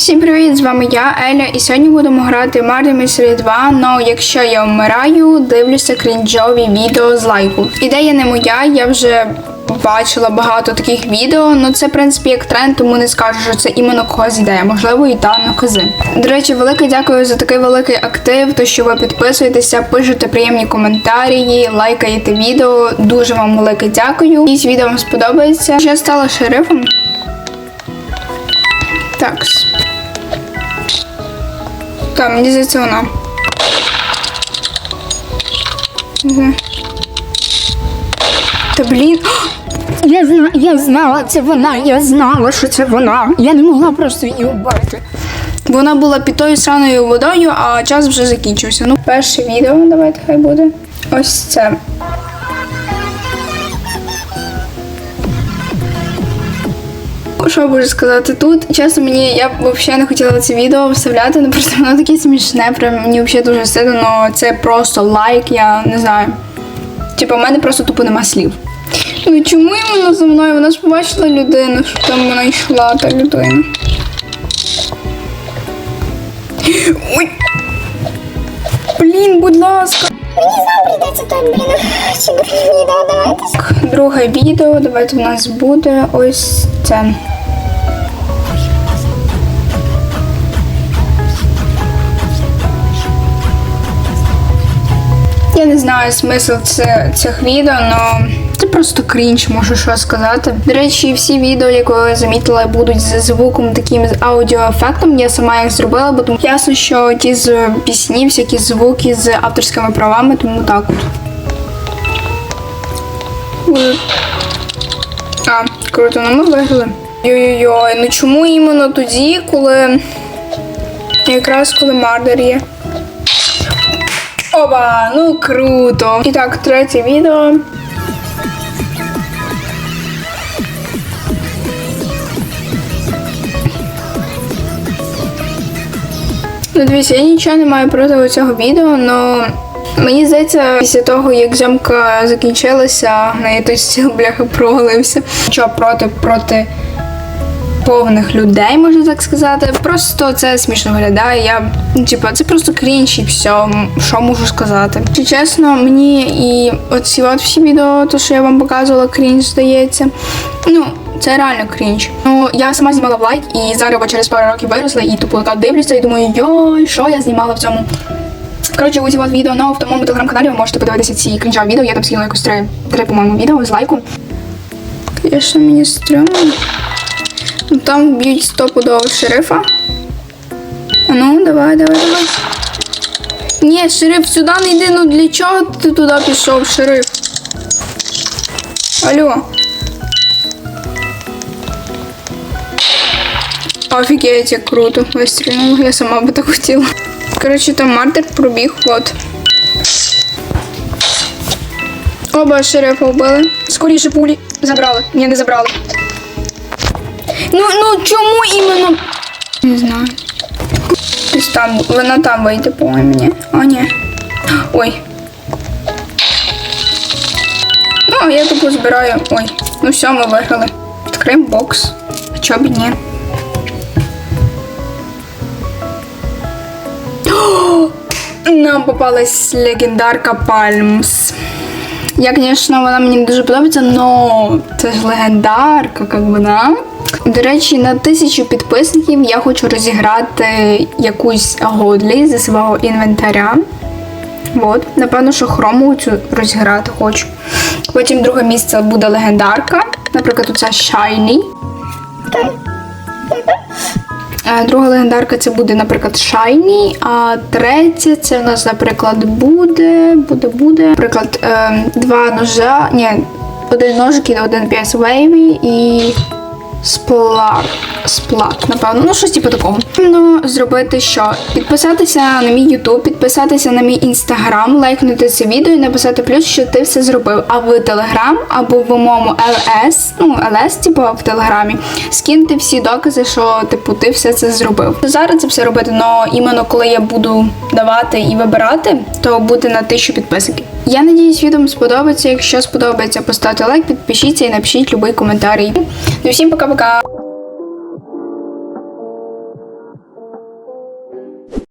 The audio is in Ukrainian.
Всім привіт! З вами я, Еля, і сьогодні будемо грати Murder Mystery 2, но якщо я вмираю, дивлюся крінжові відео з лайку. Ідея не моя, я вже бачила багато таких відео, але це, в принципі, як тренд, тому не скажу, що це іменно когось ідея, можливо, і та на кози. До речі, велике дякую за такий великий актив, то що ви підписуєтеся, пишете приємні коментарі, лайкаєте відео. Дуже вам велике дякую. Якщо відео вам сподобається. Я стала шерифом. Так. Так, мені здається вона. Та блін. Я знала, я знала, це вона, я знала, що це вона. Я не могла просто її вбити. Вона була під тою сраною водою, а час вже закінчився. Ну, перше відео, давайте хай буде. Ось це. Що можу сказати тут? Чесно, мені я б взагалі не хотіла це відео вставляти, ну просто воно таке смішне, прям мені взагалі дуже стидно, але це просто лайк, я не знаю. Типа, в мене просто тупо нема слів. Ну чому вона за мною? Вона ж побачила людину, що там вона йшла, та людина. Ой! Блін, будь ласка. Друге відео давайте в нас буде ось це. Я не знаю смисл цих відео, але це просто крінж, можу що сказати. До речі, всі відео, які ви замітили, будуть з звуком таким з аудіоефектом. Я сама їх зробила, бо тому ясно, що ті з пісні, всякі звуки з авторськими правами, тому так. А, круто, ну ми виграли. Йой-йой, ну чому іменно тоді, коли. Якраз коли Мардер є. Оба, ну круто. І так, третє відео. Ну, дивіться, я нічого не маю проти цього відео, але мені здається, після того, як зйомка закінчилася, неї той стіл бляха провалився. Що проти проти повних людей, можна так сказати. Просто це смішно виглядає. Я, ну, типа, це просто крінж і все, що можу сказати. Чи чесно, мені і оці от всі відео, то що я вам показувала, крінж здається. Ну, це реально крінж. Ну, я сама знімала в лайк, і зараз через пару років виросла, і тупо така дивлюся і думаю, йой, що я знімала в цьому. Коротше, ось от відео но в тому телеграм-каналі ви можете подивитися ці крінжові відео. Я там скинула якось три, три по-моєму, відео з лайку. Звісно, мені стрьомно. Там б'ють стопудово шерифа. Ну, давай, давай, давай. Ні, шериф, сюди не йди, ну для чого ти туди пішов, шериф? Алло. Офігеть, як круто. Вистрілила, я сама би так хотіла. Коротше, там мартер пробіг, от. Оба шерифа вбили. Скоріше пулі. Забрали. Ні, не забрали. Ну, ну чому іменно? Не знаю. Десь там, вона там вийде, по-моєму, ні. А, ні. Ой. Ну, а я тупо збираю. Ой. Ну все, ми виграли. Відкриємо бокс. А чого б ні? Нам попалась легендарка Пальмс. Я, звісно, вона мені дуже подобається, але це ж легендарка, як вона. До речі, на тисячу підписників я хочу розіграти якусь годлі зі свого інвентаря. От, напевно, що хрому цю розіграти хочу. Потім друге місце буде легендарка. Наприклад, оця Shiny. Е, Друга легендарка це буде, наприклад, Shiny, а третя це в нас, наприклад, буде, буде, буде. Наприклад, е, два ножа, ні, один ножик і один п'яс вейві і сплат. Сплат, напевно. Ну, щось типу такого. Ну, зробити що? Підписатися на мій YouTube, підписатися на мій інстаграм, лайкнути це відео і написати плюс, що ти все зробив. А в Телеграм або в моєму LS, ну, LS, типу, в Телеграмі, скиньте всі докази, що типу ти все це зробив. Зараз це все робити, але іменно коли я буду давати і вибирати, то буде на тисячу підписників. Я надіюсь, відео сподобається. Якщо сподобається, поставте лайк, підпишіться і напишіть будь-який коментарі. Ну всім пока-пока.